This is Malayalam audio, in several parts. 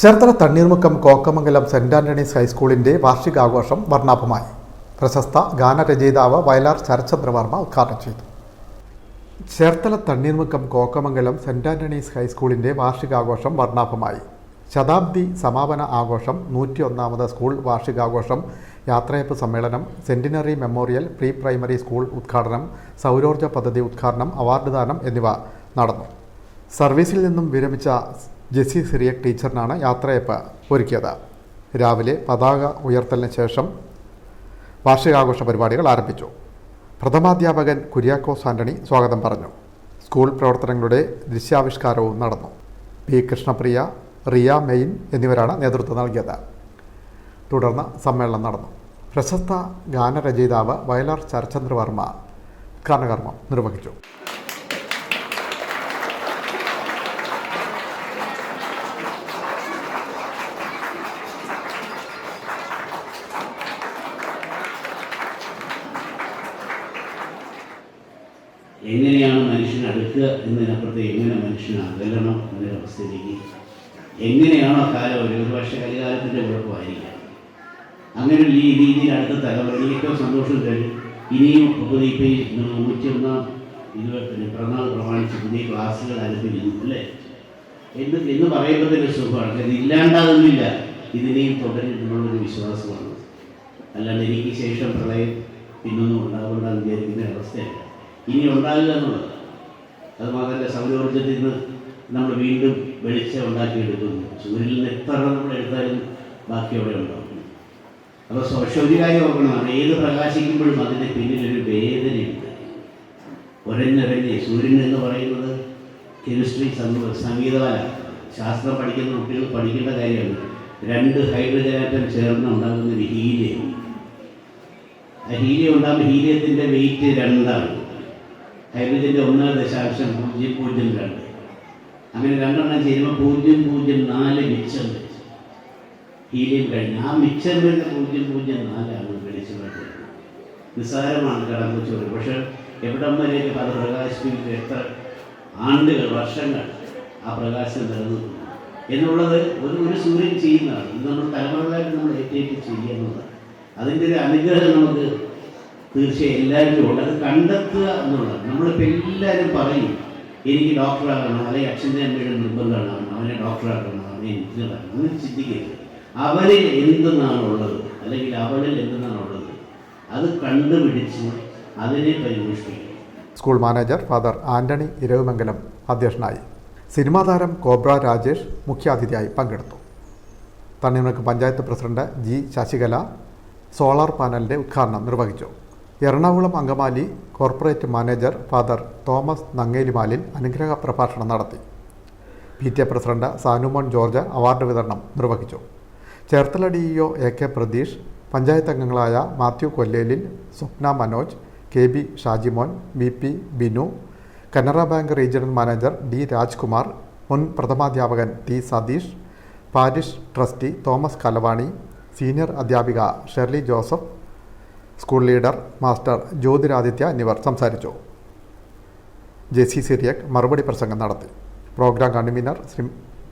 ചേർത്തല തണ്ണീർമുക്കം കോക്കമംഗലം സെന്റ് ആന്റണീസ് ഹൈസ്കൂളിന്റെ വാർഷികാഘോഷം വർണാഭമായി. പ്രശസ്ത ഗാനരചയിതാവ് വയലാർ ശരചന്ദ്രവർമ്മ ഉദ്ഘാടനം ചെയ്തു. ചേർത്തല തണ്ണീർമുക്കം കോക്കമംഗലം സെന്റ് ആന്റണീസ് ഹൈസ്കൂളിന്റെ വാർഷികാഘോഷം വർണാഭമായി. ശതാബ്ദി സമാപന ആഘോഷം നൂറ്റിയൊന്നാമത് സ്കൂൾ വാർഷികാഘോഷം യാത്രയപ്പ് സമ്മേളനം centenary memorial pre primary school ഉദ്ഘാടനം സൗരോർജ പദ്ധതി ഉദ്ഘാടനം അവാർഡ് ദാനം എന്നിവ നടന്നു. സർവീസിൽ നിന്നും വിരമിച്ച ജെസി സിറിയക് ടീച്ചറിനാണ് യാത്രയപ്പ് ഒരുക്കിയത്. രാവിലെ പതാക ഉയർത്തലിന് ശേഷം വാർഷികാഘോഷ പരിപാടികൾ ആരംഭിച്ചു. പ്രഥമാധ്യാപകൻ കുര്യാക്കോസ് ആന്റണി സ്വാഗതം പറഞ്ഞു. സ്കൂൾ പ്രവർത്തനങ്ങളുടെ ദൃശ്യാവിഷ്കാരവും നടന്നു. പി കൃഷ്ണപ്രിയ റിയ മെയിൻ എന്നിവരാണ് നേതൃത്വം നൽകിയത്. തുടർന്ന് സമ്മേളനം നടന്നു. പ്രശസ്ത ഗാനരചയിതാവ് വയലാർ ശരചന്ദ്രവർമ്മ ഉദ്ഘാടനകർമ്മം നിർവഹിച്ചു. എങ്ങനെയാണ് മനുഷ്യൻ അടുക്കുക എന്നതിനപ്പുറത്ത് എങ്ങനെ മനുഷ്യൻ അകലണം എന്നൊരവസ്ഥയിലേക്ക് എങ്ങനെയാണോ കാലം ഒരു ഒരുപക്ഷെ കലികാലത്തിന്റെ കുഴപ്പമായിരിക്കാം. അങ്ങനെ രീ- രീതിയിൽ അടുത്ത ഏറ്റവും സന്തോഷം തരും. ഇനിയും പുതിയ ഇപ്പം ഈ നൂറ്റിയൊന്നാം ഇരുപത്തിന് പിറന്നാൾ പ്രമാണിച്ച് പുതിയ ക്ലാസ്സുകൾ ആരംഭിക്കുന്നു അല്ലേ? എന്ന് എന്ന് തന്നെ സുഖമാണ്. ഇത് ഇല്ലാണ്ടാകുന്നില്ല. ഇതിനെയും തുടരുന്നുള്ളൊരു വിശ്വാസമാണ്. അല്ലാണ്ട് എനിക്ക് ശേഷം പ്രളയം പിന്നൊന്നും ഉണ്ടാകുമെന്നാണ് വിചാരിക്കുന്ന അവസ്ഥയല്ല. ഇനി ഉണ്ടാകില്ല എന്നുള്ളത്. അത് മാത്രമല്ല സൗരോർജത്തിൽ നിന്ന് നമ്മൾ വീണ്ടും വെളിച്ചം ഉണ്ടാക്കിയെടുക്കുന്നു. സൂര്യനിൽ നിന്ന് എത്ര നമ്മൾ എടുത്താലും ബാക്കി അവിടെ ഉണ്ടാവും. അപ്പോൾ ഒരു കാര്യം ഓർക്കണം നമ്മൾ ഏത് പ്രകാശിക്കുമ്പോഴും അതിന്റെ പിന്നിലൊരു വേദനയുണ്ട്. ഒരഞ്ഞൊരഞ്ഞ് സൂര്യൻ എന്ന് പറയുന്നത് കെമിസ്ട്രി സംഗീതകാല ശാസ്ത്രം പഠിക്കുന്ന കുട്ടികൾ പഠിക്കേണ്ട കാര്യമാണ്. രണ്ട് ഹൈഡ്രജൻ ആറ്റം ചേർന്ന് ഉണ്ടാകുന്ന ഒരു ഹീലിയം. ആ ഹീലിയം ഉണ്ടാകുമ്പോൾ ഹീലിയത്തിന്റെ വെയിറ്റ് രണ്ടാണ്. ഹൈഡ്രജന്റെ ഒന്ന് ദശാംശം പൂജ്യം പൂജ്യം രണ്ട്. അങ്ങനെ രണ്ടെണ്ണം ചേരുമ്പോൾ പൂജ്യം പൂജ്യം നാല് മിച്ചം വെച്ച്. ഹീലിയം കഴിഞ്ഞ്. ആ മിച്ചം വരുന്ന പൂജ്യം പൂജ്യം നാലാണ് വെളിച്ചം വരുന്നത് നിസ്സാരമാണ് കടമ്പച്ചോറ് പക്ഷെ എവിടം വരെയൊക്കെ അത് പ്രകാശിപ്പിക്കുന്നത് എത്ര ആണ്ടുകൾ വർഷങ്ങൾ ആ പ്രകാശം നിലനിൽക്കുന്നു. എന്നുള്ളത് ഒരു ഒരു സൂര്യൻ ചെയ്യുന്നതാണ്. ഇത് നമ്മൾ തലമുറകളായിട്ട് നമ്മൾ ഏറ്റേറ്റ് ചെയ്യുന്നതാണ് അതിന്റെ ഒരു അനുഗ്രഹം നമുക്ക് തീർച്ചയായും എല്ലാവരും ഉണ്ട്. അത് കണ്ടെത്തുക എന്നുള്ളത് നമ്മളിപ്പോൾ എല്ലാവരും പറയും എനിക്ക് ഡോക്ടറാകണം അല്ലെങ്കിൽ അച്ഛന്റെ അമ്മയുടെ നിർബന്ധമാണ് അവനെ ഡോക്ടറാക്കണം അവനെ എഞ്ചിനീയറാകണം അങ്ങനെ ചിന്തിക്കരുത്. അവരിൽ എന്തെന്നാണുള്ളത് അല്ലെങ്കിൽ അവളിൽ എന്തെന്നാണുള്ളത് അത് കണ്ടുപിടിച്ച് അതിനെ പരിപോഷിപ്പിക്കും school manager father Antony Iravumangalam അധ്യക്ഷനായി. സിനിമാ താരം കോബ്ര രാജേഷ് മുഖ്യാതിഥിയായി പങ്കെടുത്തു. Thanneermukku panchayat president G Sasikala solar പാനലിന്റെ ഉദ്ഘാടനം നിർവഹിച്ചു. Ernakulam Angamaly corporate manager father Thomas Nangelimalil അനുഗ്രഹ പ്രഭാഷണം നടത്തി. P T A president Sanumon George award വിതരണം നിർവഹിച്ചു. Cherthala D EO A K Pratheesh panchayat അംഗങ്ങളായ Mathew Kollelil Swapna Manoj K B Shajimon V P Binu Canara bank regional manager D Rajkumar മുൻ പ്രഥമാധ്യാപകൻ T Satheesh parish trustee Thomas Kalavani senior അധ്യാപിക Shirley Joseph school leader master Jyotiraditya എന്നിവർ സംസാരിച്ചു. ജെ സി സിറിയക് മറുപടി പ്രസംഗം നടത്തി. Programme convener Shri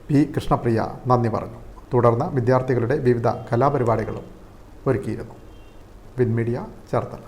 P Krishnapriya നന്ദി പറഞ്ഞു. തുടർന്ന് വിദ്യാർത്ഥികളുടെ വിവിധ കലാപരിപാടികളും ഒരുക്കിയിരുന്നു. വിൻമീഡിയ ചേർത്തല.